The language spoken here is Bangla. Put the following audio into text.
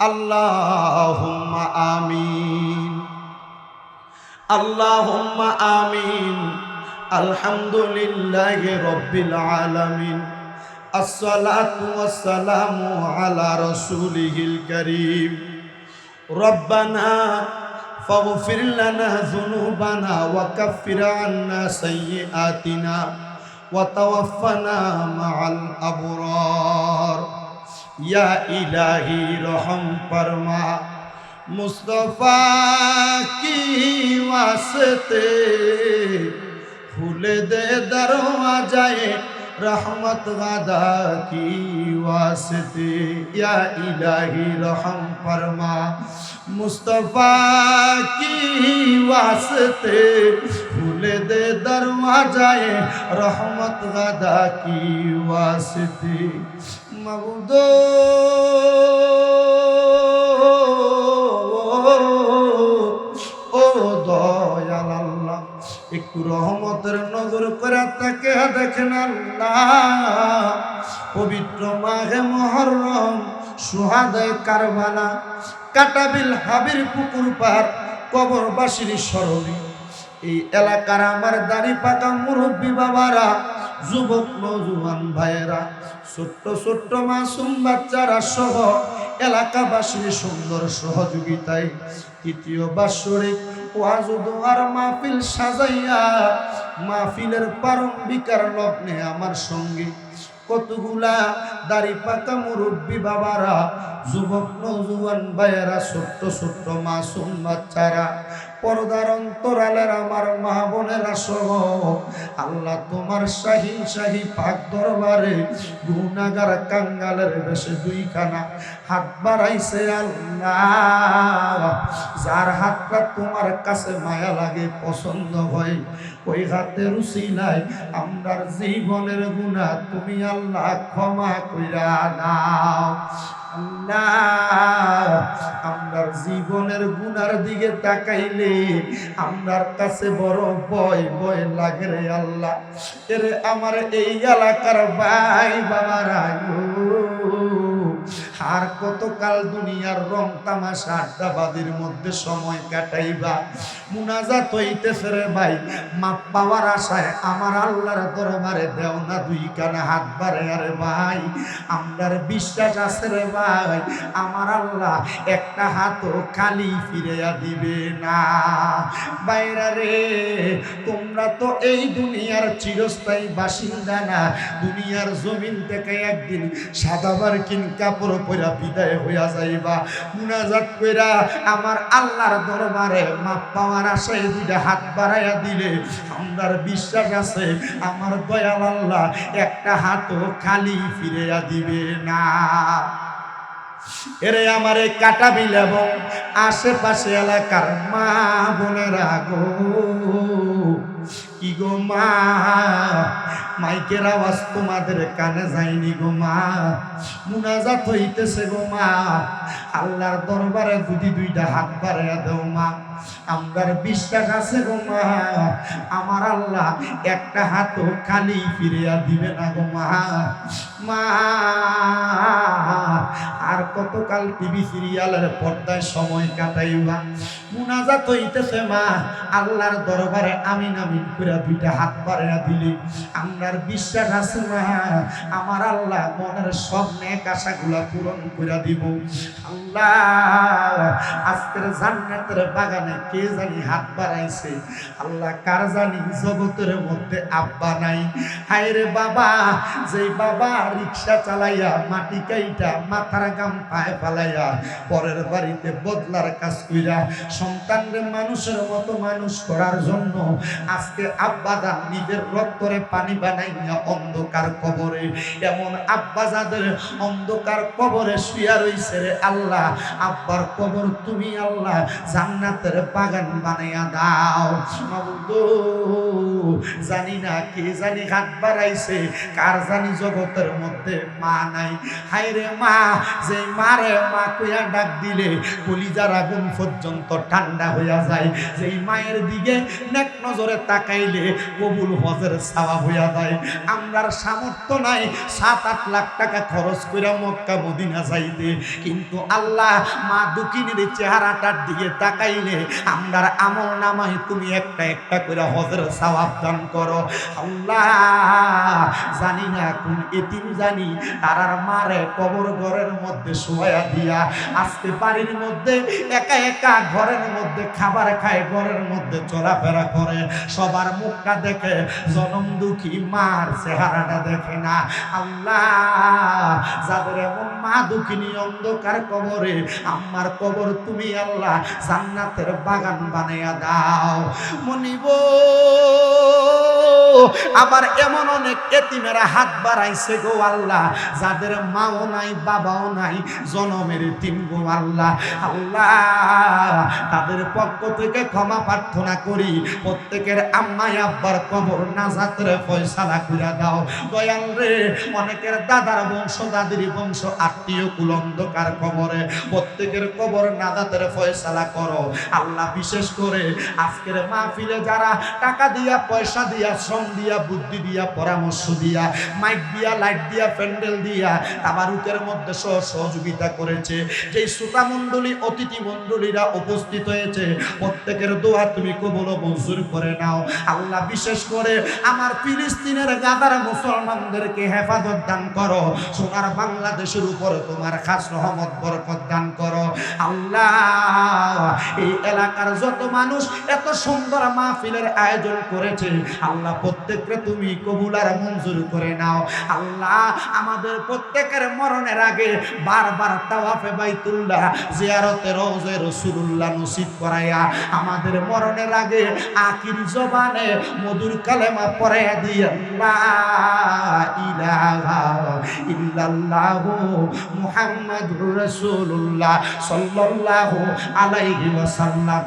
আল্লাহুম্মা আমিন। আল্লাহুম্মা আমিন। আলহামদুলিল্লাহি রাব্বিল আলামিন। আসসালাতু ওয়াসসালামু আলা রাসূলিহিল কারীম। রব্বানা ফাগফির লানা যুনুবানা ওয়া কাফির আন্না সাইয়্যাতিনা ওয়া তাওয়াফানা ইয়া ইলাহি রহম ফরমা। মুস্তফা কি ওয়াসতে? খুলে দে দরওয়াজায়ে রহমত গাদা কি ওয়াসতে? ইয়া ইলাহি রহম ফরমা। মুস্তফা কি ওয়াসতে? খুলে দে দরওয়াজায়ে রহমত গাদা কি ওয়াসতে? মাবুদ। ও দয়াল আল্লাহ, একটু রহমতের নজর করে তাকে দেখেন আল্লাহ। পবিত্র মাঘে মহরম সুহাদায় কারবালা, কাটাবিল হাবির পুকুর পার, কবরবাসীর স্মরণে এই এলাকার আমার দাড়ি পাকা মুরব্বী বাবারা, যুবক নজুয়ান ভাইয়েরা ছোট্ট ছোট্ট মাসুম বাচ্চারা সহ এলাকাবাসীর সুন্দর সহযোগিতায় তৃতীয় বাৎসরিক ওয়াজুদুয়ার মাহফিল সাজাইয়া মাহফিলের প্রারম্ভিকার লগ্নে আমার সঙ্গে কতগুলা দাড়ি পাকা মুরব্বী বাবারা, যুবক নজুয়ান ভাইয়েরা, ছোট্ট ছোট্ট মাসুম বাচ্চারা পর্দার অন্তরালের আমার মা বোনেরা সহ, আল্লাহ তোমার শাহী শাহী পাক দরবারে গুনাগার কাঙ্গালের বেশে দুইখানা হাত বাড়াইছে আল্লাহ। যার হাতটা তোমার কাছে মায়া লাগে, পছন্দ হয়, ওই হাতে রুচি নাই আমরার জীবনের গুণা তুমি আল্লাহ ক্ষমা কইরা নাও। আল্লাহ, আমরার জীবনের গুনার দিকে তাকাইলে আমরার কাছে বড় ভয় ভয় লাগে রে আল্লাহ। এর আমার এই এলাকার ভাই বাবার গো আর কতকাল দুনিয়ার রং তামাশা আড্ডাবাদির মধ্যে সময় কাটাইবা? মুনাজাত হইতেছে রে ভাই, মাপ পাওয়ার আশায় আমার আল্লাহর দরবারে দেও না দুই কানে হাত বাড়ে আরে ভাই, আমরার বিশ্বাস আছে রে ভাই, আমার আল্লাহ একটা হাতও খালি ফিরিয়া দিবে না। বাইরা রে, তোমরা তো এই দুনিয়ার চিরস্থায়ী বাসিন্দা না, দুনিয়ার জমিন থেকে একদিন সাদাবার কিন কাপড় পরা বিদায় হইয়া যাইবা, মুনাজাত কইরা আমার আল্লাহর দরবারে মাপ পাওয়ার আশায় দুইটা হাত বাড়াইয়া দিলে আমরার বিশ্বাস আছে, আমার দয়াল আল্লাহ একটা হাতও খালি ফিরিয়া দিবে না। এরে আমার এই কাটা বিল এবং আশেপাশে এলাকার মা বোনেরা গো, কি গো মা মাইকের আওয়াজ তোমাদের কানে যায়নি গো মা। মুনাজাত হইতেছে গো মা। আল্লাহর দরবারে যদি দুইটা হাত বাড়াইয়া দেও মা। আমরার বিশ্বাস আছে গো মা। আমার আল্লাহ একটা হাতও খালি ফিরিয়া দিবে না গো মা। মা, আর কতকাল টিভি সিরিয়ালের পর্দায় সময় কাটাইবা? মুনাজাত হইতেছে মা। আল্লাহর দরবারে আমিন আমিন করে দুইটা হাত বাড়াইয়া দিলে। আমরার বিশ্বাস আছে মা আমার আল্লাহ মনের সব নেক আশাগুলা পূরণ করে দিব। আল্লাহ, আজকের জান্নাতের বাগানে কে জানি হাত বাড়াইছে? আল্লাহ কার জানি জগতের মধ্যে আব্বা নাই? হায় রে বাবা, যেই বাবা রিক্সা চালাইয়া, মাটি কাইটা, মাথার গাম পায়ে ফালাইয়া, পরের বাড়িতে বদলার কাজ কইরা, সন্তানরে মানুষের মতো মানুষ করার জন্য আজকে আব্বা যান নিজের রক্তরে পানি বানাইয়া অন্ধকার কবরে। এমন আব্বা যাদের অন্ধকার কবরে শুয়া রইছে রে আল্লাহ। আব্বার কবর তুমি আল্লাহ জান্নাতের বাগান বানাইয়া দাও। জানি না কে জানি হাত বাড়াইছে, কার জানি জগতের মধ্যে মা নাই। হায় রে মা, যে মারে মা কইয়া ডাক দিলে কলিজার আগুন পর্যন্ত ঠান্ডা হইয়া যায়। যেই মায়ের দিকে নেক নজরে তাকাইলে কবুল হজের ছাওয়া হইয়া যায়। যায় আমরার সামর্থ্য নাই। সাত, আট লাখ টাকা খরচ করে মক্কা, মদিনা যাইতে। কিন্তু আল্লাহ মা দুকিনের চেহারাটার দিকে তাকাইলে আমরার আমল নামায় তুমি একটা একটা করে হজের সওয়াব দান করো। আল্লাহ, জানি না কোন এতিম জানি তারার মারে কবর ঘরের মধ্যে শোয়া দিয়া আজকে বাড়ির মধ্যে, একা একা ঘরের মধ্যে খাবার খায়, ঘরের মধ্যে চলাফেরা করে। সবার মুখটা দেখে জনম দুঃখী মার চেহারাটা দেখে না। আল্লাহ, যাদের এমন মা দুঃখিনী অন্ধকার কবরে আমার কবর তুমি আল্লাহ জান্নাতের বাগান বানাইয়া দাও। মনিব আবার এমন অনেক এতিমেরা হাত বাড়াইছে গো আল্লাহ, যাদের মাও নাই, বাবাও নাই, জনমের তিন গো আল্লাহ। আল্লাহ, তাদের পক্ষ থেকে ক্ষমা প্রার্থনা করি, প্রত্যেকের আম্মাই আব্বার কবর নাজাতের ফয়সালা কইরা দাও। দয়াল রে, অনেকের দাদার বংশ, দাদির বংশ, আত্মীয় কুলন্দকার কবরে, প্রত্যেকের কবর নাজাতের ফয়সালা করো। আল্লাহ বিশেষ করে আজকের মাহফিলে যারা টাকা দিয়া, পয়সা দিয়া শ্রম দিয়া, বুদ্ধি দিয়া, পরামর্শ দিয়া মাইক দিয়া লাইট দিয়া, প্যান্ডেল দিয়া, তাবারুকের মধ্যে সহ সহযোগিতা করেছে। যেই শ্রোতা মণ্ডলী অতিথি মণ্ডলীরা উপস্থিত হয়েছে, প্রত্যেকের দোয়া তুমি কবল মঞ্জুর করে নাও। আল্লাহ বিশেষ করে আমার ফিলিস্তিনের গাদার মুসলমানদেরকে হেফাজত দান করো। সোনার বাংলাদেশের উপরে তোমার খাস রহমত, বরকত দান করো। আল্লাহ, এই এলাকার যত মানুষ এত সুন্দর মাহফিলের আয়োজন করেছে, আল্লাহ প্রত্যেককে তুমি কবুল আর মঞ্জুর করে নাও। আল্লাহ, আমাদের প্রত্যেকের মরণের আগে বারবার তাওয়াফে বাইতুল্লাহ জিয়ারতে রওজে রাসূলুল্লাহ নসিব করাইয়া আমাদের মরণের আগে আখির জবানে মধুর কালেমা পড়ে দিয়ে ইল্লাল্লাহু মুহাম্মাদুর রাসূলুল্লাহ সাল্লাল্লাহু আলাইহি ওয়াসাল্লাম।